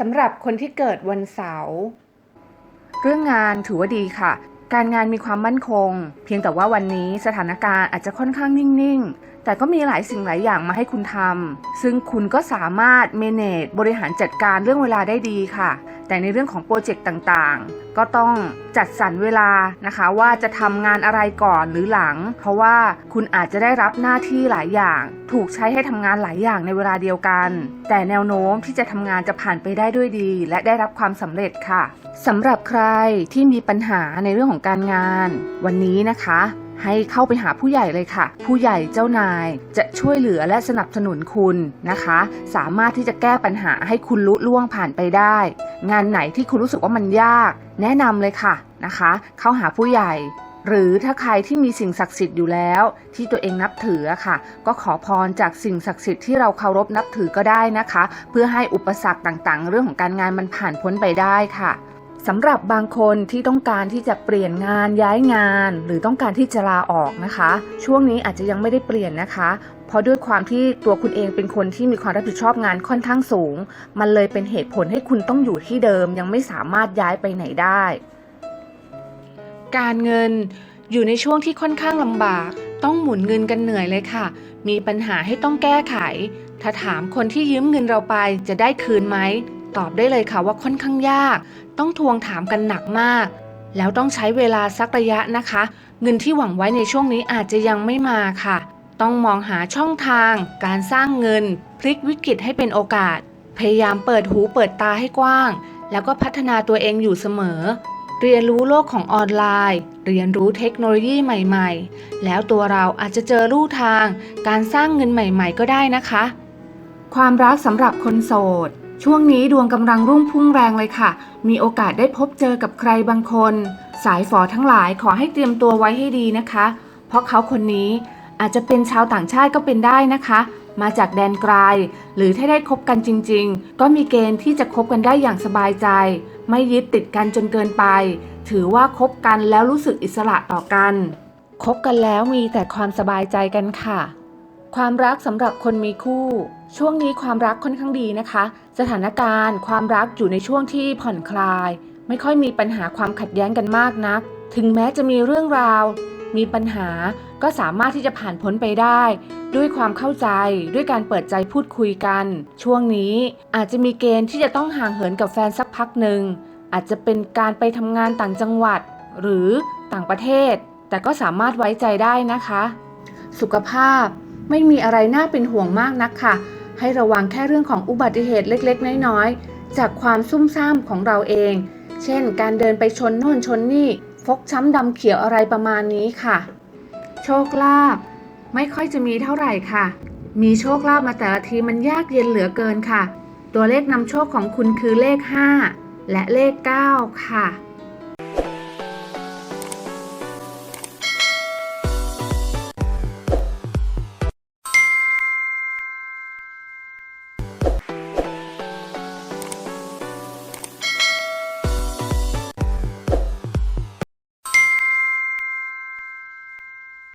สำหรับคนที่เกิดวันเสาร์เรื่องงานถือว่าดีค่ะ การงานมีความมั่นคง เพียงแต่ว่าวันนี้สถานการณ์อาจจะค่อนข้างนิ่งๆ แต่ก็มีหลายสิ่งหลายอย่างมาให้คุณทำซึ่งคุณก็สามารถเมเนจบริหารจัดการเรื่องเวลาได้ดีค่ะ แต่ในเรื่องของโปรเจกต์ต่างๆ ก็ต้องจัดสรรเวลานะคะว่าจะทำงานอะไรก่อนหรือหลัง เพราะว่าคุณอาจจะได้รับหน้าที่หลายอย่าง ถูกใช้ให้ทำงานหลายอย่างในเวลาเดียวกัน แต่แนวโน้มที่จะทำงานจะผ่านไปได้ด้วยดี และได้รับความสำเร็จค่ะสำหรับใครที่มีปัญหาในเรื่องของการงาน วันนี้นะคะ ให้เข้าไปหาผู้ใหญ่เลยค่ะ ผู้ใหญ่เจ้านายจะช่วยเหลือและสนับสนุนคุณนะคะ สามารถที่จะแก้ปัญหาให้คุณลุล่วงผ่านไปได้ งานไหนที่คุณรู้สึกว่ามันยาก แนะนำเลยค่ะนะคะ เข้าหาผู้ใหญ่ หรือถ้าใครที่มีสิ่งศักดิ์สิทธิ์อยู่แล้ว ที่ตัวเองนับถือค่ะ ก็ขอพรจากสิ่งศักดิ์สิทธิ์ที่เราเคารพนับถือก็ได้นะคะ เพื่อให้อุปสรรคต่างๆ เรื่องของการงานมันผ่านพ้นไปได้ค่ะ สำหรับบางคนที่ต้องการที่จะเปลี่ยนงานย้ายงาน หรือต้องการที่จะลาออกนะคะ ช่วงนี้อาจจะยังไม่ได้เปลี่ยนนะคะ เพราะด้วยความที่ตัวคุณเองเป็นคนที่มีความรับผิดชอบงานค่อนข้างสูง มันเลยเป็นเหตุผลให้คุณต้องอยู่ที่เดิม ยังไม่สามารถย้ายไปไหนได้ การเงินอยู่ในช่วงที่ค่อนข้างลำบาก ต้องหมุนเงินกันเหนื่อยเลยค่ะ มีปัญหาให้ต้องแก้ไข ถ้าถามคนที่ยืมเงินเราไปจะได้คืนไหม ตอบได้เลยค่ะว่าค่อนข้างยาก ต้องทวงถามกันหนักมาก แล้วต้องใช้เวลาสักระยะนะคะ เงินที่หวังไว้ในช่วงนี้อาจจะยังไม่มาค่ะ ต้องมองหาช่องทาง การสร้างเงิน พลิกวิกฤตให้เป็นโอกาส พยายามเปิดหูเปิดตาให้กว้าง แล้วก็พัฒนาตัวเองอยู่เสมอ เรียนรู้โลกของออนไลน์ เรียนรู้เทคโนโลยีใหม่ ๆ แล้วตัวเราอาจจะเจอลู่ทาง การสร้างเงินใหม่ ๆ ก็ได้นะคะ ความรักสำหรับคนโสด ช่วงนี้ดวงกำลังรุ่งพุ่งแรงเลยค่ะ มีโอกาสได้พบเจอกับใครบางคน สายฝอทั้งหลายขอให้เตรียมตัวไว้ให้ดีนะคะ เพราะเขาคนนี้อาจจะเป็นชาวต่างชาติก็เป็นได้นะคะ มาจากแดนไกล หรือถ้าได้คบกันจริง ๆ ก็มีเกณฑ์ที่จะคบกันได้อย่างสบายใจ ไม่ยึดติดกันจนเกินไป ถือว่าคบกันแล้วรู้สึกอิสระต่อกัน คบกันแล้วมีแต่ความสบายใจกันค่ะ ความรักสำหรับคนมีคู่ ช่วงนี้ความรักค่อนข้างดีนะคะ สถานการณ์ความรักอยู่ในช่วงที่ผ่อนคลาย ไม่ค่อยมีปัญหาความขัดแย้งกันมากนัก ถึงแม้จะมีเรื่องราว มีปัญหาก็สามารถที่จะผ่านพ้นไปได้ ด้วยความเข้าใจด้วยการเปิดใจพูดคุยกัน ช่วงนี้อาจจะมีเกณฑ์ที่จะต้องห่างเหินกับแฟนสักพักหนึ่งอาจจะเป็นการไปทำงานต่างจังหวัด หรือต่างประเทศ แต่ก็สามารถไว้ใจได้นะคะ สุขภาพ ไม่มีอะไรน่าเป็นห่วงมากนักค่ะ ให้ระวังแค่เรื่องของอุบัติเหตุเล็กๆ น้อยๆ จากความซุ่มซ่ามของเราเอง เช่น การเดินไปชนโน่นชนนี่ ฟกช้ำดำเขียวอะไรประมาณนี้ค่ะ โชคลาภไม่ค่อยจะมีเท่าไหร่ค่ะ มีโชคลาภมาแต่ละทีมันยากเย็นเหลือเกินค่ะ ตัวเลขนำโชคของคุณคือเลข 5 และเลข 9 ค่ะ